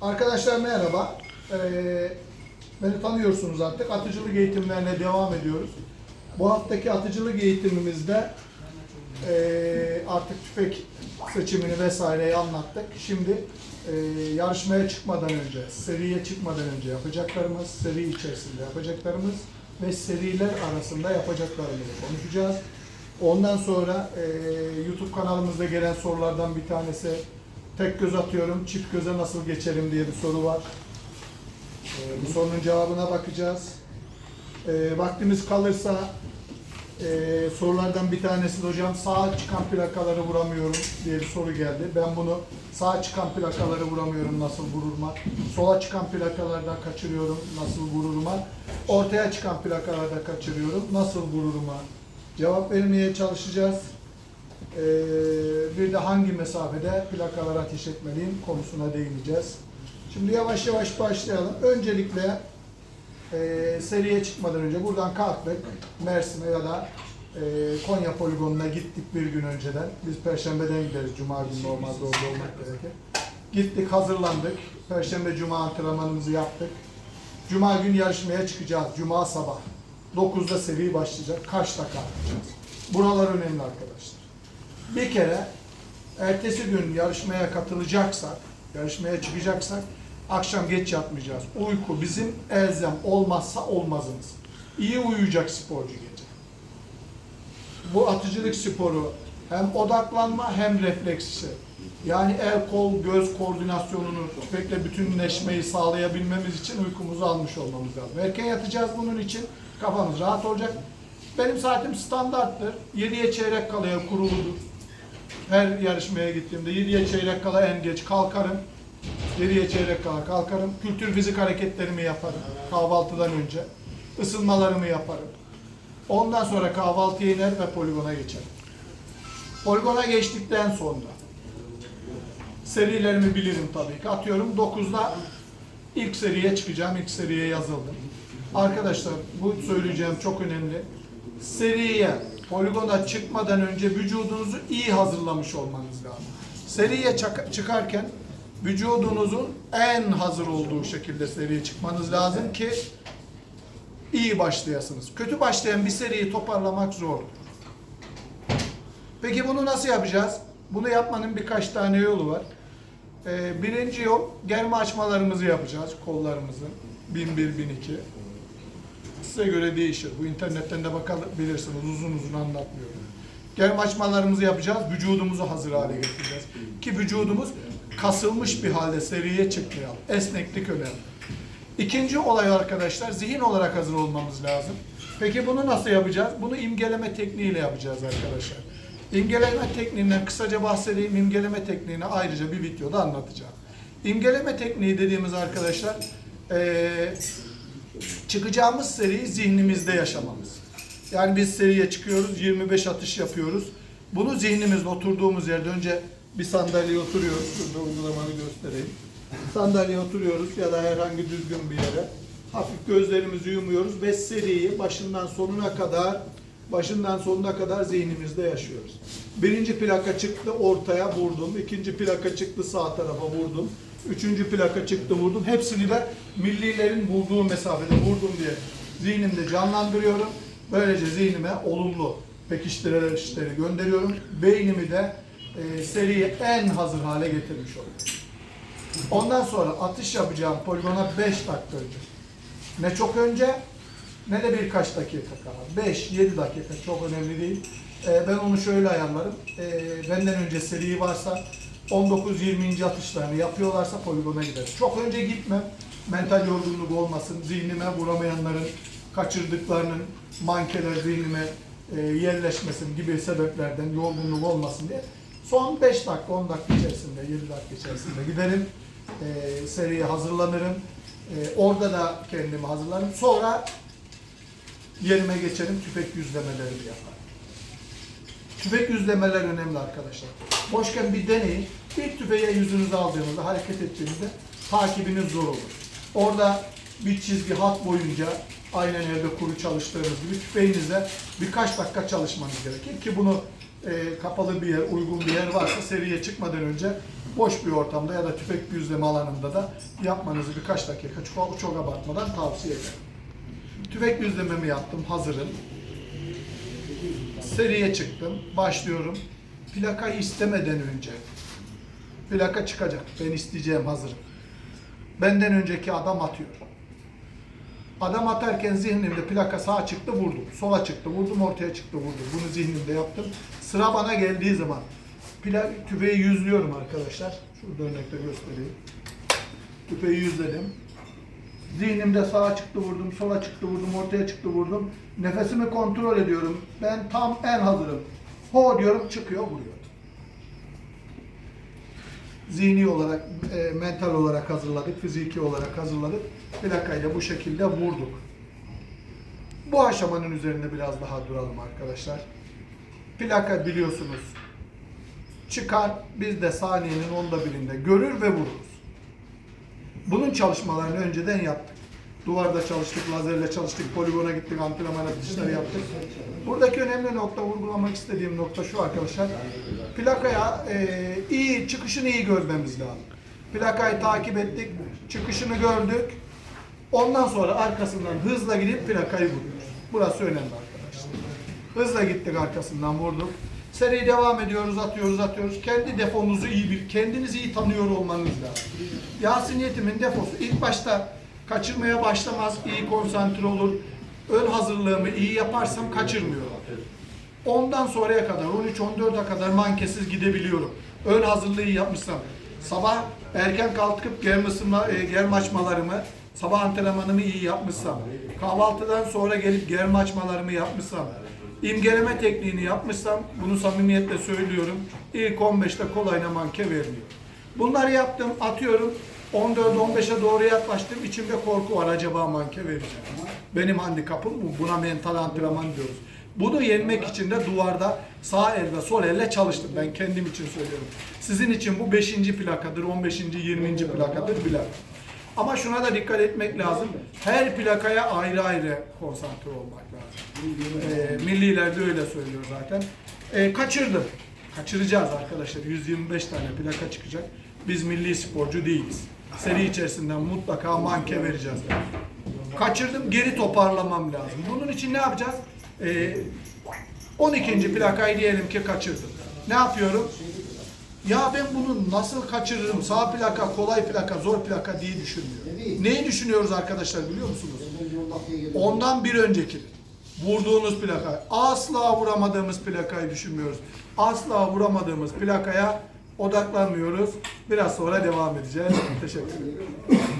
Arkadaşlar merhaba. Ee, beni tanıyorsunuz artık. Atıcılık eğitimlerine devam ediyoruz. Bu haftaki atıcılık eğitimimizde ee, artık tüfek seçimini vesaireyi anlattık. Şimdi ee, yarışmaya çıkmadan önce, seriye çıkmadan önce yapacaklarımız, seri içerisinde yapacaklarımız ve seriler arasında yapacaklarımızı konuşacağız. Ondan sonra ee, YouTube kanalımızda gelen sorulardan bir tanesi tek göz atıyorum, çift göze nasıl geçerim diye bir soru var. Ee, bu sorunun cevabına bakacağız. Ee, vaktimiz kalırsa ee, sorulardan bir tanesi de hocam sağa çıkan plakaları vuramıyorum diye bir soru geldi. Ben bunu sağa çıkan plakaları vuramıyorum nasıl vururma, sola çıkan plakalarda kaçırıyorum nasıl vururma, ortaya çıkan plakalarda kaçırıyorum nasıl vururma cevap vermeye çalışacağız. Ee, bir de hangi mesafede plakalar ateş etmeliyim konusuna değineceğiz. Şimdi yavaş yavaş başlayalım. Öncelikle e, seriye çıkmadan önce buradan kalktık. Mersin'e ya da e, Konya poligonuna gittik bir gün önceden. Biz Perşembeden gideriz. Cuma günü normalde orada olmak gerekir. Gittik hazırlandık. Perşembe Cuma antrenmanımızı yaptık. Cuma gün yarışmaya çıkacağız. Cuma sabah. 9'da seri başlayacak. Kaçta kalkacağız? Buralar önemli arkadaşlar. Bir kere ertesi gün yarışmaya katılacaksak, yarışmaya çıkacaksak akşam geç yatmayacağız. Uyku bizim elzem olmazsa olmazımız. İyi uyuyacak sporcu gece. Bu atıcılık sporu hem odaklanma hem refleksi. Yani el kol göz koordinasyonunu tüfekle bütünleşmeyi sağlayabilmemiz için uykumuzu almış olmamız lazım. Erken yatacağız bunun için kafamız rahat olacak. Benim saatim standarttır. 7'ye çeyrek kalaya kuruludur. Her yarışmaya gittiğimde 7'ye çeyrek kala en geç kalkarım. 7'ye çeyrek kala kalkarım. Kültür fizik hareketlerimi yaparım kahvaltıdan önce. Isınmalarımı yaparım. Ondan sonra kahvaltıya iner ve poligona geçerim. Poligona geçtikten sonra serilerimi bilirim tabii ki. Atıyorum 9'da ilk seriye çıkacağım. İlk seriye yazıldım. Arkadaşlar bu söyleyeceğim çok önemli. Seriye, poligona çıkmadan önce vücudunuzu iyi hazırlamış olmanız lazım. Seriye çıkarken vücudunuzun en hazır olduğu şekilde seriye çıkmanız lazım ki iyi başlayasınız. Kötü başlayan bir seriyi toparlamak zordur. Peki bunu nasıl yapacağız? Bunu yapmanın birkaç tane yolu var. Ee, birinci yol germe açmalarımızı yapacağız kollarımızın. 1001, 1002. Size göre değişir. Bu internetten de bakabilirsiniz. Uzun uzun anlatmıyorum. Germe açmalarımızı yapacağız. Vücudumuzu hazır hale getireceğiz. Ki vücudumuz kasılmış bir halde seriye çıkmayalım. Esneklik önemli. İkinci olay arkadaşlar zihin olarak hazır olmamız lazım. Peki bunu nasıl yapacağız? Bunu imgeleme tekniğiyle yapacağız arkadaşlar. İmgeleme tekniğinden kısaca bahsedeyim. İmgeleme tekniğini ayrıca bir videoda anlatacağım. İmgeleme tekniği dediğimiz arkadaşlar eee, çıkacağımız seriyi zihnimizde yaşamamız. Yani biz seriye çıkıyoruz, 25 atış yapıyoruz. Bunu zihnimizde oturduğumuz yerde önce bir sandalyeye oturuyoruz. Şurada uygulamanı göstereyim. Sandalyeye oturuyoruz ya da herhangi düzgün bir yere. Hafif gözlerimizi yumuyoruz ve seriyi başından sonuna kadar başından sonuna kadar zihnimizde yaşıyoruz. Birinci plaka çıktı ortaya vurdum. ikinci plaka çıktı sağ tarafa vurdum. Üçüncü plaka çıktı vurdum. Hepsini de millilerin bulduğu mesafede vurdum diye zihnimde canlandırıyorum. Böylece zihnime olumlu pekiştiricileri gönderiyorum. Beynimi de e, seriye en hazır hale getirmiş oluyorum. Ondan sonra atış yapacağım poligona 5 dakika önce. Ne çok önce ne de birkaç dakika kala. 5-7 dakika çok önemli değil. Ee, ben onu şöyle ayarlarım. Ee, benden önce seri varsa 19-20. atışlarını yapıyorlarsa poligona gideriz. Çok önce gitmem. Mental yorgunluk olmasın. Zihnime vuramayanların kaçırdıklarının mankeler zihnime e, yerleşmesin gibi sebeplerden yorgunluk olmasın diye son 5 dakika 10 dakika içerisinde 7 dakika içerisinde giderim. E, seriye hazırlanırım. E, orada da kendimi hazırlarım. Sonra yerime geçerim tüfek yüzlemelerimi yaparım. Tüfek yüzlemeler önemli arkadaşlar. Boşken bir deneyin. Bir tüfeğe yüzünüzü aldığınızda, hareket ettiğinizde takibiniz zor olur. Orada bir çizgi hat boyunca aynen evde kuru çalıştığınız gibi tüfeğinizle birkaç dakika çalışmanız gerekir ki bunu e, kapalı bir yer, uygun bir yer varsa seriye çıkmadan önce boş bir ortamda ya da tüfek yüzleme alanında da yapmanızı birkaç dakika çok, çok abartmadan tavsiye ederim. Tüfek yüzlememi yaptım, hazırım. Seriye çıktım, başlıyorum. Plakayı istemeden önce, plaka çıkacak, ben isteyeceğim hazırım. Benden önceki adam atıyor. Adam atarken zihnimde plaka sağa çıktı vurdum. Sola çıktı vurdum ortaya çıktı vurdum. Bunu zihnimde yaptım. Sıra bana geldiği zaman pla tüfeği yüzlüyorum arkadaşlar. Şurada örnekte göstereyim. Tüfeği yüzledim. Zihnimde sağa çıktı vurdum, sola çıktı vurdum, ortaya çıktı vurdum. Nefesimi kontrol ediyorum. Ben tam en hazırım. Ho diyorum çıkıyor vuruyor. Zihni olarak, e, mental olarak hazırladık, fiziki olarak hazırladık. Plakayla bu şekilde vurduk. Bu aşamanın üzerinde biraz daha duralım arkadaşlar. Plaka biliyorsunuz çıkar, biz de saniyenin onda birinde görür ve vururuz. Bunun çalışmalarını önceden yaptık. Duvarda çalıştık, lazerle çalıştık, poligona gittik, antrenman atışları yaptık. Buradaki önemli nokta, vurgulamak istediğim nokta şu arkadaşlar. Plakaya e, iyi, çıkışını iyi görmemiz lazım. Plakayı takip ettik, çıkışını gördük. Ondan sonra arkasından hızla gidip plakayı vuruyoruz. Burası önemli arkadaşlar. Hızla gittik arkasından vurduk. Seri devam ediyoruz, atıyoruz, atıyoruz. Kendi defonuzu iyi bil, kendinizi iyi tanıyor olmanız lazım. Yasin Yetim'in defosu ilk başta kaçırmaya başlamaz, iyi konsantre olur. Ön hazırlığımı iyi yaparsam kaçırmıyorum. Ondan sonraya kadar, 13-14'e kadar mankesiz gidebiliyorum. Ön hazırlığı iyi yapmışsam, sabah erken kalkıp germe, ısınma, e, germe açmalarımı, sabah antrenmanımı iyi yapmışsam, kahvaltıdan sonra gelip germe açmalarımı yapmışsam, imgeleme tekniğini yapmışsam, bunu samimiyetle söylüyorum, ilk 15'te kolayına manke vermiyor. Bunları yaptım, atıyorum. 14-15'e doğru yaklaştım. İçimde korku var. Acaba manke vereceğim. Benim handikapım bu. Buna mental antrenman diyoruz. Bunu yenmek için de duvarda sağ el sol elle çalıştım. Ben kendim için söylüyorum. Sizin için bu 5. plakadır, 15. 20. plakadır bilemem. Ama şuna da dikkat etmek lazım. Her plakaya ayrı ayrı konsantre olmak lazım. Ee, milliler de öyle söylüyor zaten. Ee, kaçırdım. Kaçıracağız arkadaşlar. 125 tane plaka çıkacak. Biz milli sporcu değiliz. Seri içerisinden mutlaka manke vereceğiz. Kaçırdım, geri toparlamam lazım. Bunun için ne yapacağız? Ee, 12. plakayı diyelim ki kaçırdım. Ne yapıyorum? Ya ben bunu nasıl kaçırırım? Sağ plaka, kolay plaka, zor plaka diye düşünmüyorum. Neyi düşünüyoruz arkadaşlar biliyor musunuz? Ondan bir önceki vurduğunuz plaka. Asla vuramadığımız plakayı düşünmüyoruz. Asla vuramadığımız plakaya odaklanmıyoruz. Biraz sonra devam edeceğiz. Teşekkür ederim.